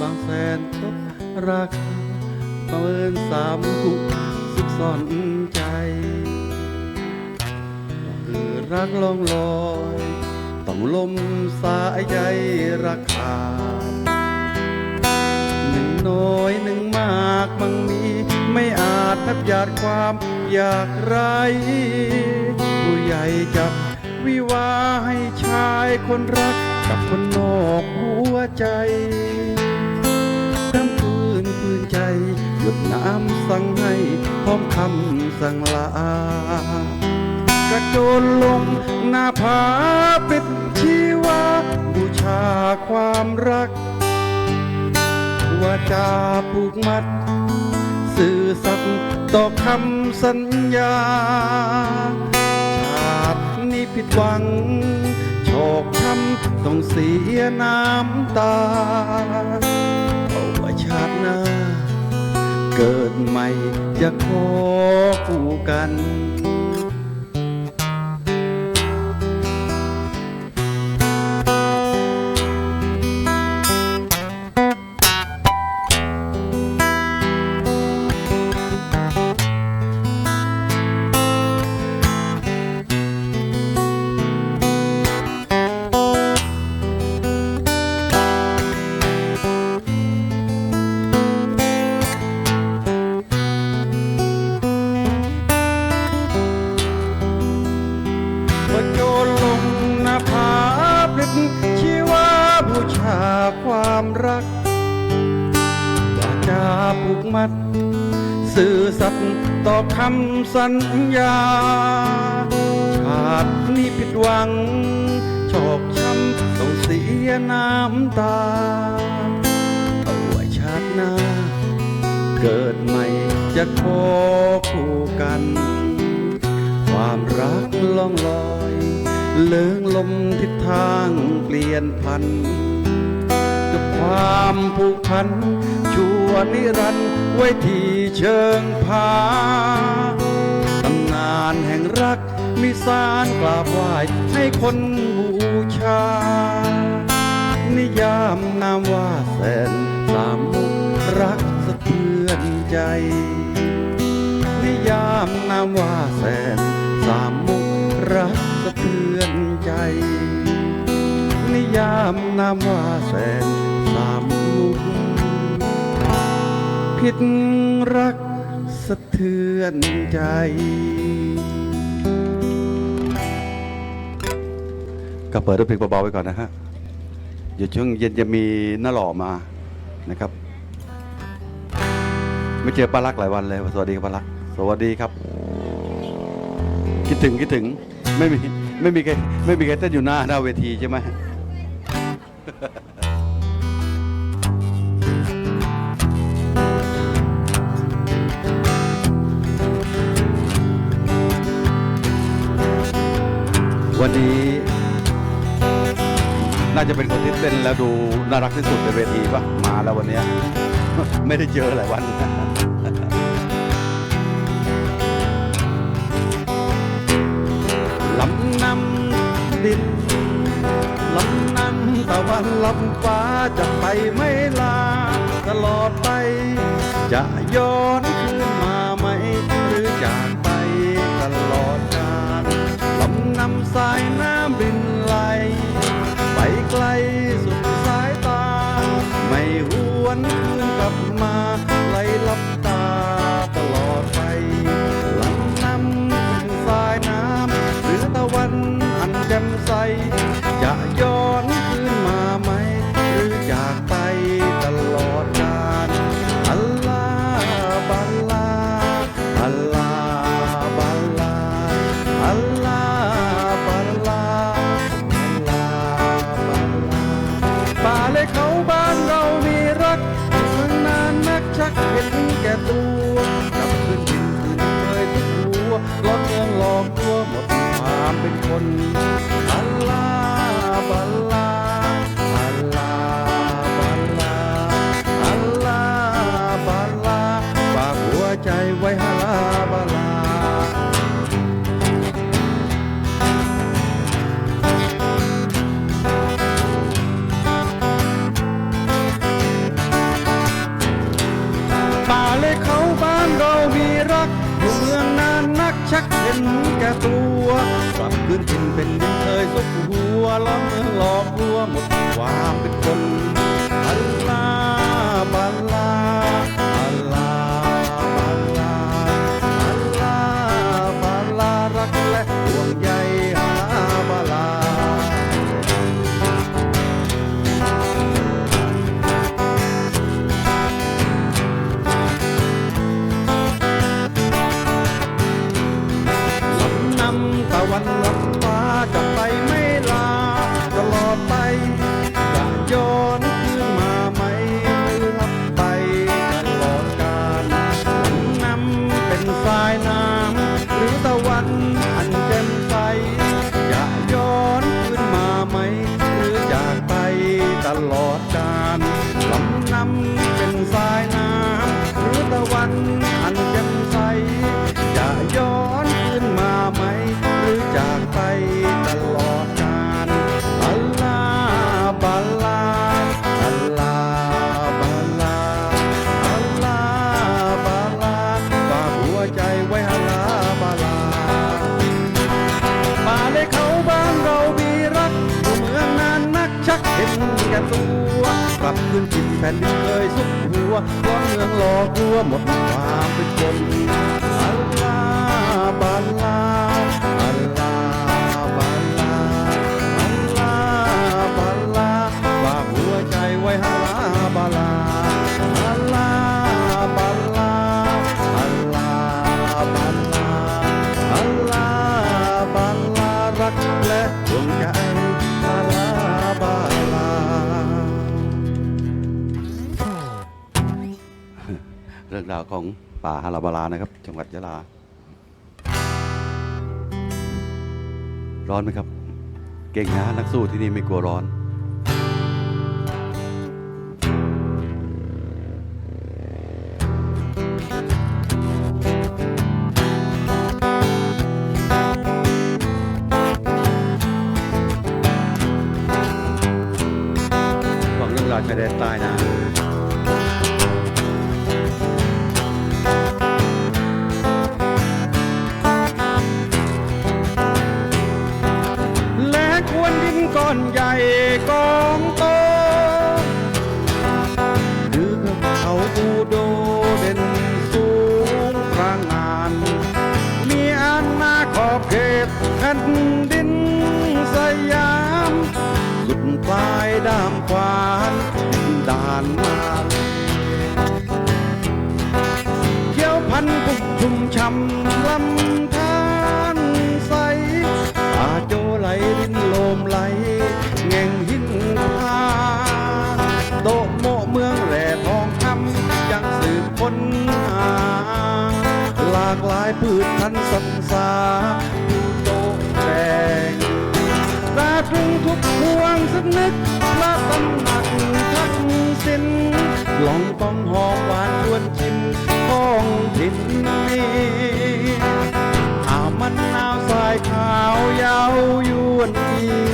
บางแสนตบราคาประเมินสามกุสุขซ่อนใจคือรักลองลอยต้องลมสายใยราคาหนึ่งน้อยหนึ่งมากมังมี ไม่อาจนับหยาดความอยากไร ผู้ใหญ่จับวิวาให้ชายคนรัก กับคนนอกหัวใจน้ำปืนปืนใจหยดน้ำสั่งให้พร้อมคำสั่งลากระโจนลงหน้าผาเป็นชีวาบูชาความรักว่าจาผูกมัด สื่อสัตย์ต่อคำสัญญา ชาตินี้ผิดหวังโชคำต้องเสียน้ำตาเอาไว้ชาติหน้า เกิดใหม่จะขอคู่กัน ต่อคำสัญญา ชาตินี้ผิดหวังโชคช้ำต้องเสียน้ำตา เอาไว้ชาติหน้า เกิดใหม่จะขอคู่กัน ความรักล่องลอย เลืองลมทิศทางเปลี่ยนพันกับความผูกพัน ชั่วนิรันดร์ไว้ที่เชิงผาตำนานแห่งรักมีสารกราบไหว้ให้คนบูชา นิยามนามว่าแสนสามมุกรักสะเทือนใจ นิยามนามว่าแสนสามมุกรักสะเทือนใจ นิยามนามว่าแสนสามมุก ผิดรักสะเทือนใจ ก็เปิดด้วยเพลงเบาๆไว้ก่อนนะฮะ เดี๋ยวช่วงเย็นจะมีหน้าหล่อมานะครับ ไม่เจอป้ารักหลายวันเลย สวัสดีครับป้ารัก สวัสดีครับ คิดถึงคิดถึง ไม่มีไม่มีใครไม่มีใครเต้นอยู่หน้าหน้าเวทีใช่ไหม วันนี้ น่าจะเป็นคนที่เต้นแล้วดูน่ารักที่สุดในเวทีปะมาแล้ววันนี้ ไม่ได้เจอหลายวันลำน้ำดินลำนำตะวันลำฟ้าจะไปไม่ลาตลอดไป จะย้อน ละเมืองหลอกลวงหมดความเป็นคน ชักเห็นแก่ตัว กลับขึ้นจิตแผ่นดินเคยสุดหัวร้อนเมืองหลอกลวหมดความเป็นคนอาลลาบาลา เรื่องราวของป่าฮาราบาลานะครับ จังหวัดยะลา ร้อนไหมครับ เก่งนะนักสู้ที่นี่ไม่กลัวร้อน ชุ่มช่ำลำธารใสอาโจไหลรินโลมไหลแง่งหินพาโตโมเมืองแหล่ทองคำยังสืบค้นหา หลากหลายพืชพันธุ์สัตว์สาผู้โตแดงตาตรึงทุกพวงสนึกพระตำหนักทักสินลองป้องหอมหวานชวนชิมของถิ่น วยวนอี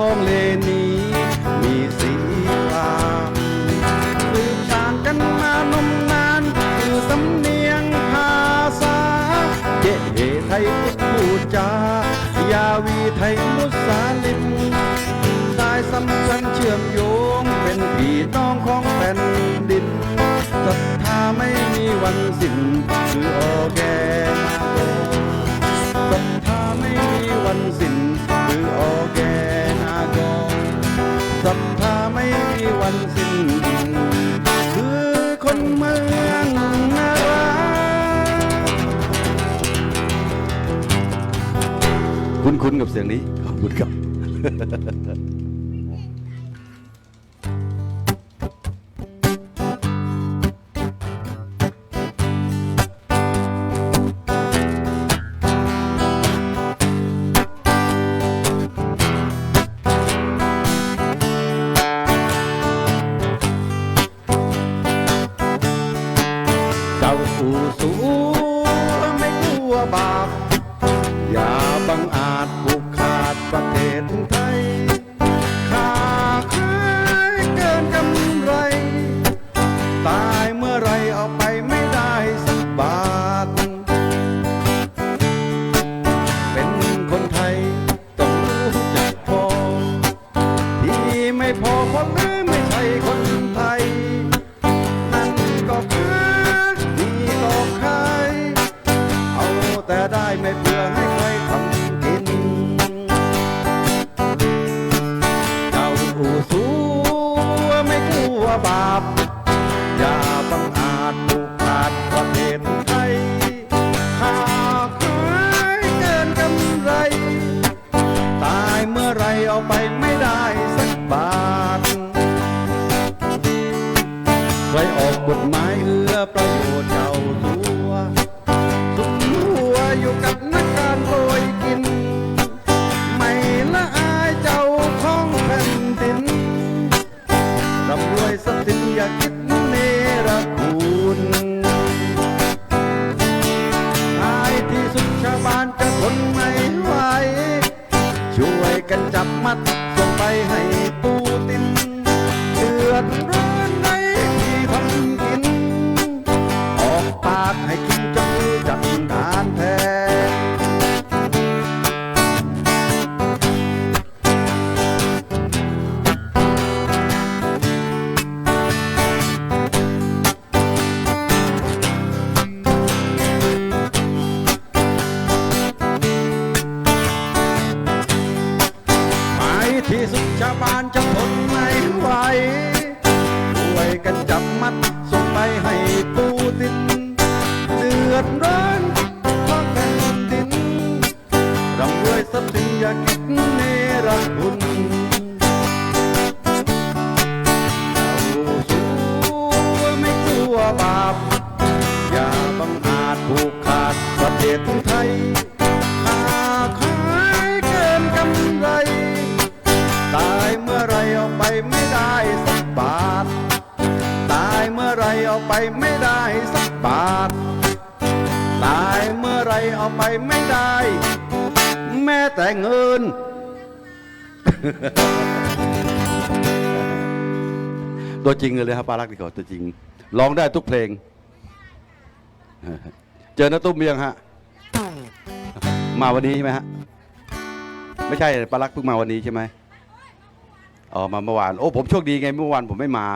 ทักทองเลนีมีสีครามสืบสานกันมานมนาน คือสำเนียงภาษาเยเฮไทยพูดจายาวีไทยมุสาลิมสายสัมพันธ์เชื่อมโยง เป็นพี่น้องของแผ่นดินศรัทธาไม่มีวันสิ้นคือออแกนา คุ้นๆกับเสียงนี้ขอบคุณครับ ใครออกกฎหมาย เดืายเมื่อไรเอาไปไม่ได้ แม้แต่เงิน ตัวจริงเลยครับปารักดีกว่าตัวจริงร้องได้ทุกเพลง เจอน้าตุ้มเมียงฮะ มาวันนี้ใช่ไหมฮะ ไม่ใช่ปารักเพิ่งมาวันนี้ใช่ไหมอ๋อมาเมื่อวาน โอ้ผมโชคดีไงเมื่อวานผมไม่มา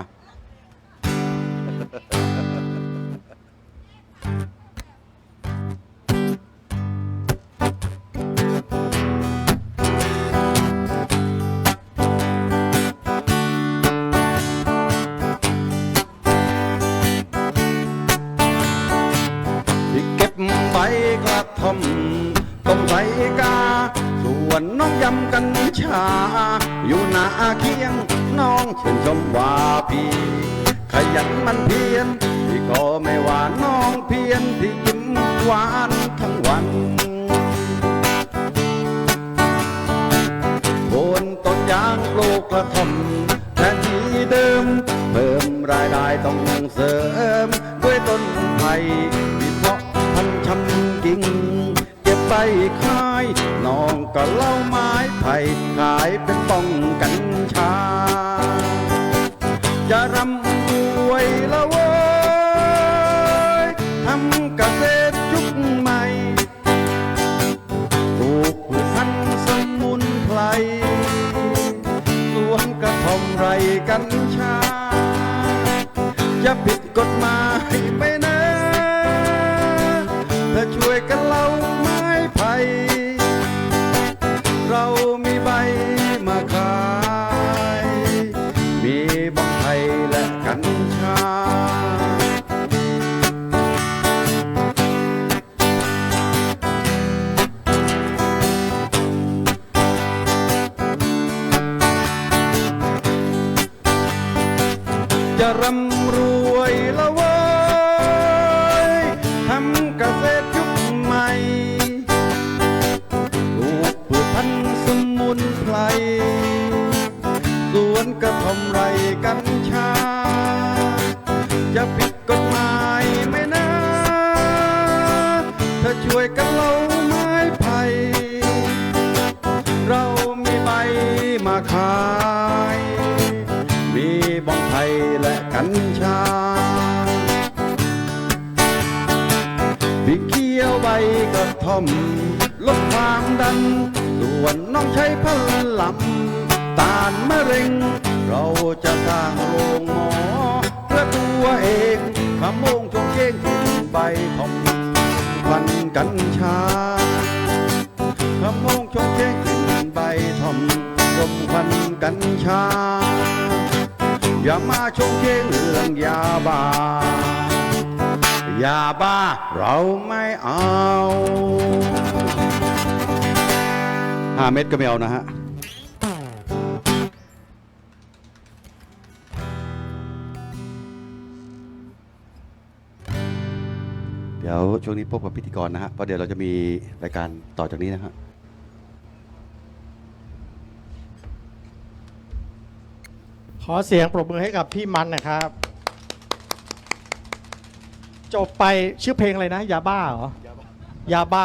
กกระท่อมแทนที่เดิม เพิ่มรายได้ต้องเสริม ด้วยต้นไผ่วิเพาะพันชำกิ่ง เก็บไปขายน้องก็เล่า ไรกันชาจะผิด จะร่ำรวยละเว้ยทำเกษตรยุคใหม่ปลูกพืชพันธุ์สมุนไพรสวนกระทำไรกัน กระท่อม ลดความดันส่วนน้องใช้พลัมตานมะเร็ง เราจะสร้างโรงหมอ เพื่อตัวเองขโมงจงเก้งกินใบทอมควันกัญชาขโมงชงเช้งกลิ่นใบทอมรมควันกัญชา อย่ามาชงเช้งเรื่องยาบ้า ยาบ้าเราไม่เอาห้าเม็ดก็ไม่เอานะฮะ เดี๋ยวช่วงนี้พบกับพิธีกรนะฮะ เพราะเดี๋ยวเราจะมีรายการต่อจากนี้นะฮะขอเสียงปรบมือให้กับพี่มันนะครับ จบไปชื่อเพลงอะไรนะ ยาบ้าเหรอ ยาบ้า